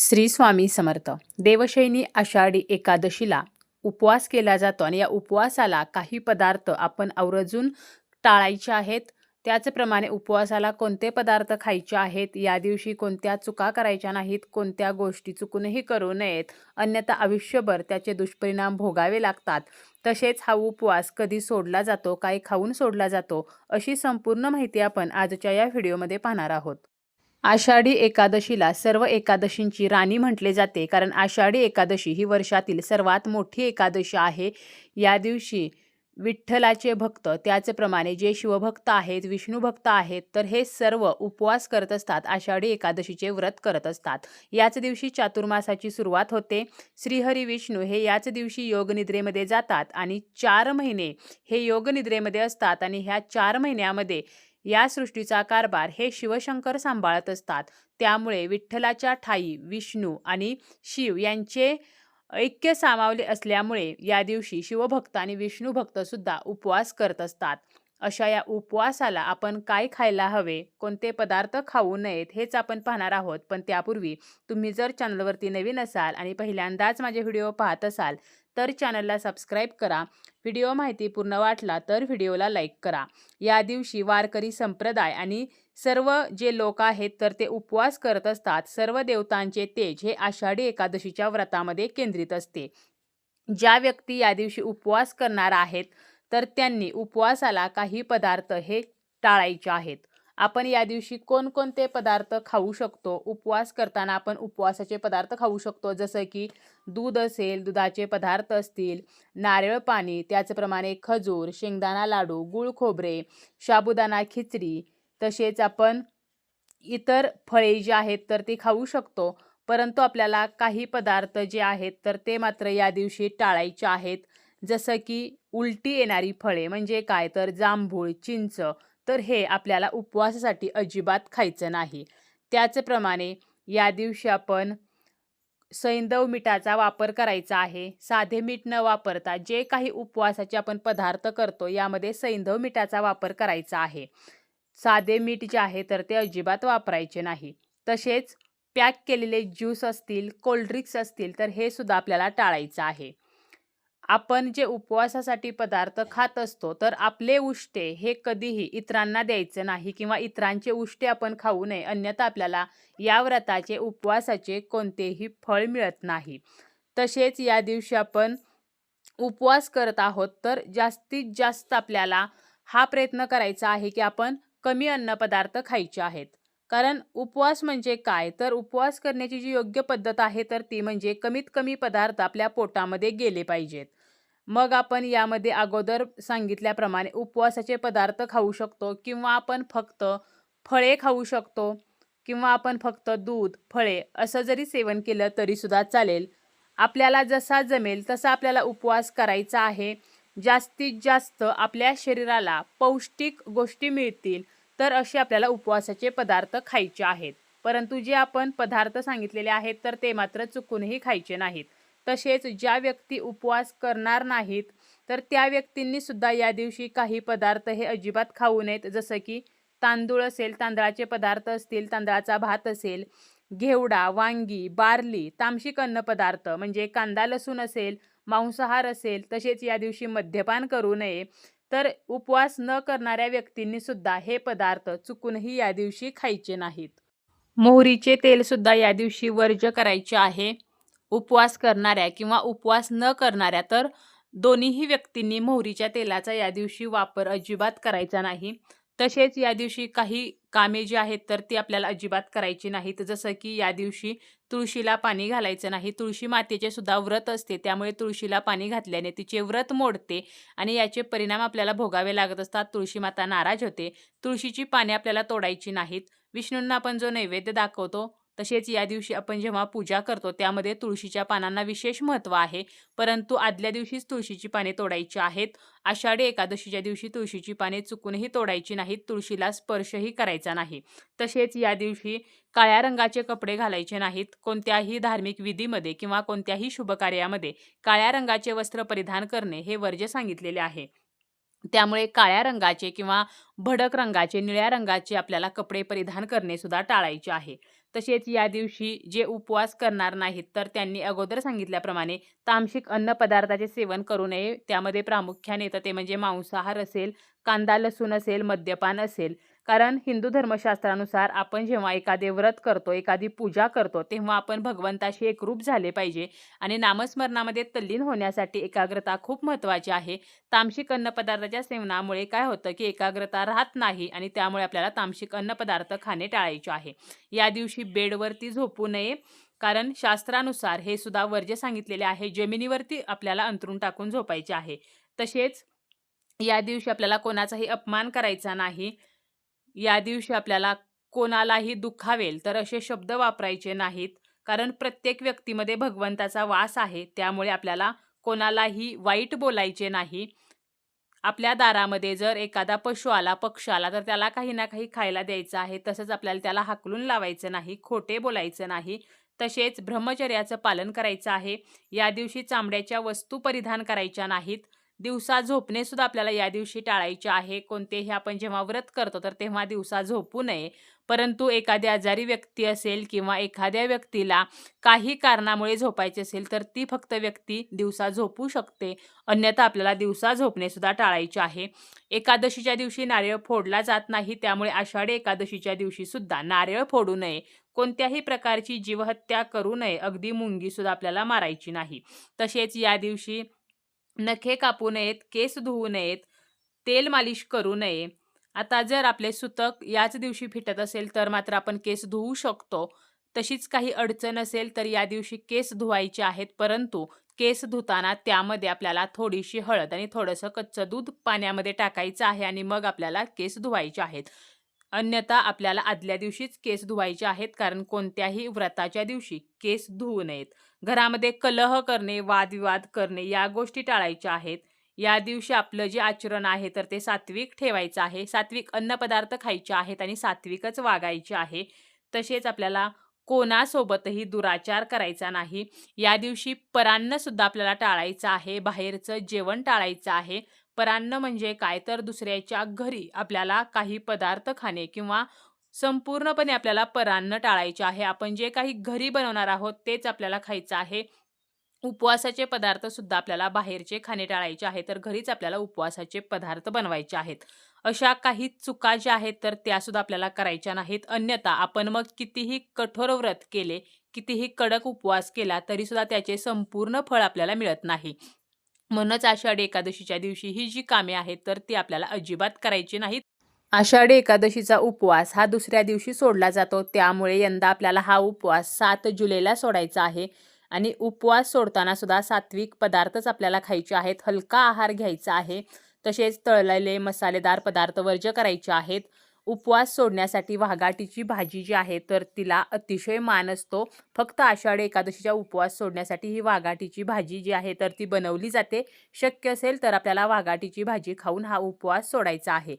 श्री स्वामी समर्थ. देवशैनी आषाढी एकादशीला उपवास केला जातो आणि या उपवासाला काही पदार्थ आपण आवर्जून टाळायचे आहेत. त्याचप्रमाणे उपवासाला कोणते पदार्थ खायचे आहेत? या दिवशी कोणत्या चुका करायच्या नाहीत? कोणत्या गोष्टी चुकूनही करू नयेत? अन्यथा आयुष्यभर त्याचे दुष्परिणाम भोगावे लागतात. तसेच हा उपवास कधी सोडला जातो? काय खाऊन सोडला जातो? अशी संपूर्ण माहिती आपण आजच्या या व्हिडिओमध्ये पाहणार आहोत. आषाढी एकादशीला सर्व एकादशींची राणी म्हटले जाते. कारण आषाढी एकादशी ही वर्षातील सर्वात मोठी एकादशी आहे. या दिवशी विठ्ठलाचे भक्त त्याचप्रमाणे जे शिवभक्त आहेत विष्णू भक्त आहेत तर हे सर्व उपवास करत असतात आषाढी एकादशीचे व्रत करत असतात. याच दिवशी चातुर्मासाची सुरुवात होते. श्रीहरी विष्णू हे याच दिवशी योगनिद्रेमध्ये जातात आणि चार महिने हे योगनिद्रेमध्ये असतात आणि ह्या चार महिन्यामध्ये या सृष्टीचा कारभार हे शिवशंकर सांभाळत असतात. त्यामुळे विठ्ठलाच्या ठाई विष्णू आणि शिव यांचे ऐक्य सामावले असल्यामुळे या दिवशी शिवभक्त आणि विष्णू भक्त सुद्धा उपवास करत असतात. अशा या उपवासाला आपण काय खायला हवे कोणते पदार्थ खाऊ नयेत हेच आपण पाहणार आहोत. पण त्यापूर्वी तुम्ही जर चॅनलवरती नवीन असाल आणि पहिल्यांदाच माझे व्हिडिओ पाहत असाल तर चॅनलला सबस्क्राईब करा. व्हिडिओ माहिती पूर्ण वाटला तर व्हिडिओला लाईक करा. या दिवशी वारकरी संप्रदाय आणि सर्व जे लोक आहेत तर ते उपवास करत असतात. सर्व देवतांचे तेज हे आषाढी एकादशीच्या व्रतामध्ये केंद्रित असते. ज्या व्यक्ती या दिवशी उपवास करणार आहेत तर त्यांनी उपवासाला काही पदार्थ हे टाळायचे आहेत. आपण या दिवशी कोणकोणते पदार्थ खाऊ शकतो? उपवास करताना आपण उपवासाचे पदार्थ खाऊ शकतो. जसं की दूध असेल दुधाचे पदार्थ असतील नारळ पाणी त्याचप्रमाणे खजूर शेंगदाणा लाडू गुळ खोबरे साबुदाणा खिचडी तसेच आपण इतर फळे जी आहेत तर ती खाऊ शकतो. परंतु आपल्याला काही पदार्थ जे आहेत तर ते मात्र या दिवशी टाळायचे आहेत. जसं की उलटी येणारी फळे म्हणजे काय? तर जांभूळ चिंच तर हे आपल्याला उपवासासाठी अजिबात खायचं नाही. त्याचप्रमाणे या दिवशी आपण सैंधव मिठाचा वापर करायचा आहे. साधे मीठ न वापरता जे काही उपवासाचे आपण पदार्थ करतो यामध्ये सैंधव मिठाचा वापर करायचा आहे. साधे मीठ जे आहे तर ते अजिबात वापरायचे नाही. तसेच पॅक केलेले ज्यूस असतील कोल्ड्रिंक्स असतील तर हे सुद्धा आपल्याला टाळायचं आहे. आपण जे उपवासासाठी पदार्थ खात असतो तर आपले उष्टे हे कधीही इतरांना द्यायचे नाही किंवा इतरांचे उष्टे आपण खाऊ नये. अन्यथा आपल्याला या व्रताचे उपवासाचे कोणतेही फळ मिळत नाही. तसेच या दिवशी आपण उपवास करत आहोत तर जास्तीत जास्त आपल्याला हा प्रयत्न करायचा आहे की आपण कमी अन्नपदार्थ खायचे आहेत. कारण उपवास म्हणजे काय? तर उपवास करण्याची जी योग्य पद्धत आहे तर ती म्हणजे कमीत कमी पदार्थ आपल्या पोटामध्ये गेले पाहिजेत. मग आपण यामध्ये अगोदर सांगितल्याप्रमाणे उपवासाचे पदार्थ खाऊ शकतो किंवा आपण फक्त फळे खाऊ शकतो किंवा आपण फक्त दूध फळे असं जरी सेवन केलं तरीसुद्धा चालेल. आपल्याला जसा जमेल तसा आपल्याला उपवास करायचा आहे. जास्तीत जास्त आपल्या शरीराला पौष्टिक गोष्टी मिळतील तर असे आपल्याला उपवासाचे पदार्थ खायचे आहेत. परंतु जे आपण पदार्थ सांगितलेले आहेत तर ते मात्र चुकूनही खायचे नाहीत. तसेच ज्या व्यक्ती उपवास करणार नाहीत तर त्या व्यक्तींनी सुद्धा या दिवशी काही पदार्थ हे अजिबात खाऊ नयेत. जसं की तांदूळ असेल तांदळाचे पदार्थ असतील तांदळाचा भात असेल घेवडा वांगी बार्ली तामशिक अन्नपदार्थ म्हणजे कांदा लसूण असेल मांसाहार असेल तसेच या दिवशी मद्यपान करू नये. तर उपवास न करणाऱ्या व्यक्तींनी सुद्धा हे पदार्थ चुकूनही या दिवशी खायचे नाहीत. मोहरीचे तेलसुद्धा या दिवशी वर्ज करायचे आहे. उपवास करणाऱ्या किंवा उपवास न करणाऱ्या तर दोन्हीही व्यक्तींनी मोहरीच्या तेलाचा या दिवशी वापर अजिबात करायचा नाही. तसेच या दिवशी काही कामे जी आहेत तर ती आपल्याला अजिबात करायची नाहीत. जसं की या दिवशी तुळशीला पाणी घालायचं नाही. तुळशी मातेचे सुद्धा व्रत असते. त्यामुळे तुळशीला पाणी घातल्याने तिचे व्रत मोडते आणि याचे परिणाम आपल्याला भोगावे लागत असतात. तुळशी माता नाराज होते. तुळशीची पाने आपल्याला तोडायची नाहीत. विष्णूंना आपण जो नैवेद्य दाखवतो तसेच या दिवशी आपण जेव्हा पूजा करतो त्यामध्ये तुळशीच्या पानांना विशेष महत्त्व आहे. परंतु आदल्या दिवशीच तुळशीची पाने तोडायची आहेत. आषाढी एकादशीच्या दिवशी तुळशीची पाने चुकूनही तोडायची नाहीत तुळशीला स्पर्शही करायचा नाही. तसेच या दिवशी काळ्या रंगाचे कपडे घालायचे नाहीत. कोणत्याही धार्मिक विधीमध्ये किंवा कोणत्याही शुभकार्यामध्ये काळ्या रंगाचे वस्त्र परिधान करणे हे वर्ज्य सांगितलेले आहे. त्यामुळे काळ्या रंगाचे किंवा भडक रंगाचे निळ्या रंगाचे आपल्याला कपडे परिधान करणे सुद्धा टाळायचे आहे. तसेच या दिवशी जे उपवास करणार नाहीत तर त्यांनी अगोदर सांगितल्याप्रमाणे तामसिक अन्नपदार्थाचे सेवन करू नये. त्यामध्ये प्रामुख्याने येतं ते म्हणजे मांसाहार असेल कांदा लसूण असेल मद्यपान असेल. कारण हिंदू धर्मशास्त्रानुसार आपण जेव्हा एखादे व्रत करतो एखादी पूजा करतो तेव्हा आपण भगवंताशी एकरूप झाले पाहिजे. आणि नामस्मरणामध्ये तल्लीन होण्यासाठी एकाग्रता खूप महत्त्वाची आहे. तामसिक अन्नपदार्थाच्या सेवनामुळे काय होतं की एकाग्रता राहत नाही आणि त्यामुळे आपल्याला तामसिक अन्नपदार्थ खाणे टाळायचे आहे. या दिवशी बेडवरती झोपू नये कारण शास्त्रानुसार हे सुद्धा वर्ज्य सांगितलेले आहे जमिनीवरती आपल्याला अंतरून टाकून झोपायचे आहे. तसेच या दिवशी आपल्याला कोणाचाही अपमान करायचा नाही. या दिवशी आपल्याला कोणालाही दुखावेल तर असे शब्द वापरायचे नाहीत. कारण प्रत्येक व्यक्तीमध्ये भगवंताचा वास आहे त्यामुळे आपल्याला कोणालाही वाईट बोलायचे नाही. आपल्या दारामध्ये जर एखादा पशु आला पक्ष आला तर त्याला काही ना काही खायला द्यायचं आहे. तसंच आपल्याला त्याला हाकलून लावायचं नाही खोटे बोलायचं नाही. तसेच ब्रह्मचर्याचं पालन करायचं आहे. या दिवशी चामड्याच्या वस्तू परिधान करायच्या नाहीत. दिवसा झोपणे सुद्धा आपल्याला या दिवशी टाळायचे आहे. कोणतेही आपण जेव्हा व्रत करतो तर तेव्हा दिवसा झोपू नये. परंतु एखादी आजारी व्यक्ती असेल किंवा एखाद्या व्यक्तीला काही कारणामुळे झोपायचे असेल तर ती फक्त व्यक्ती दिवसा झोपू शकते. अन्यथा आपल्याला दिवसा झोपणे सुद्धा टाळायचे आहे. एकादशीच्या दिवशी नारळ फोडला जात नाही त्यामुळे आषाढी एकादशीच्या दिवशी सुद्धा नारळ फोडू नये. कोणत्याही प्रकारची जीवहत्या करू नये. अगदी मुंगी सुद्धा आपल्याला मारायची नाही. तसेच या दिवशी नखे कापू नयेत केस धुवू नयेत तेल मालिश करू नये. आता जर आपले सुतक याच दिवशी फिटत असेल तर मात्र आपण केस धुवू शकतो. तशीच काही अडचण असेल तर या दिवशी केस धुवायचे आहेत परंतु केस धुताना त्यामध्ये आपल्याला थोडीशी हळद आणि थोडंसं कच्चं दूध पाण्यामध्ये टाकायचं आहे आणि मग आपल्याला केस धुवायचे आहेत. अन्यथा आपल्याला आदल्या दिवशीच केस धुवायचे आहेत कारण कोणत्याही व्रताच्या दिवशी केस धुवू नयेत. घरामध्ये कलह करणे वादविवाद करणे या गोष्टी टाळायच्या आहेत. या दिवशी आपलं जे आचरण आहे तर ते सात्विक ठेवायचं आहे. सात्विक अन्नपदार्थ खायचे आहेत आणि सात्विकच वागायचे आहे. तसेच आपल्याला कोणासोबतही दुराचार करायचा नाही. या दिवशी परान्न सुद्धा आपल्याला टाळायचं आहे. बाहेरचं जेवण टाळायचं आहे. परान्न म्हणजे काय तर दुसऱ्याच्या घरी आपल्याला काही पदार्थ खाणे किंवा संपूर्णपणे आपल्याला परान्न टाळायचे आहे. आपण जे काही घरी बनवणार आहोत तेच आपल्याला खायचं आहे. उपवासाचे पदार्थ सुद्धा आपल्याला बाहेरचे खाणे टाळायचे आहे तर घरीच आपल्याला उपवासाचे पदार्थ बनवायचे आहेत. अशा काही चुका ज्या आहेत तर त्या सुद्धा आपल्याला करायच्या नाहीत. अन्यथा आपण मग कितीही कठोर व्रत केले कितीही कडक उपवास केला तरी सुद्धा त्याचे संपूर्ण फळ आपल्याला मिळत नाही. म्हणूनच आषाढी एकादशीच्या दिवशी ही जी कामे आहेत तर ती आपल्याला अजिबात करायची नाहीत. आषाढी एकादशीचा उपवास हा दुसऱ्या दिवशी सोडला जातो. त्यामुळे यंदा आपल्याला हा उपवास सात जुलैला सोडायचा आहे आणि उपवास सोडताना सुद्धा सात्विक पदार्थच आपल्याला खायचे आहेत. हलका आहार घ्यायचा आहे. तसेच तळलेले मसालेदार पदार्थ वर्ज्य करायचे आहेत. उपवास सोडण्यासाठी वाघाटीची भाजी जी आहे तर तिला अतिशय मान असतो. फक्त आषाढी एकादशीचा उपवास सोडण्यासाठी ही वाघाटीची भाजी जी आहे तर ती बनवली जाते. शक्य असेल तर आपल्याला वाघाटीची भाजी खाऊन हा उपवास सोडायचा आहे.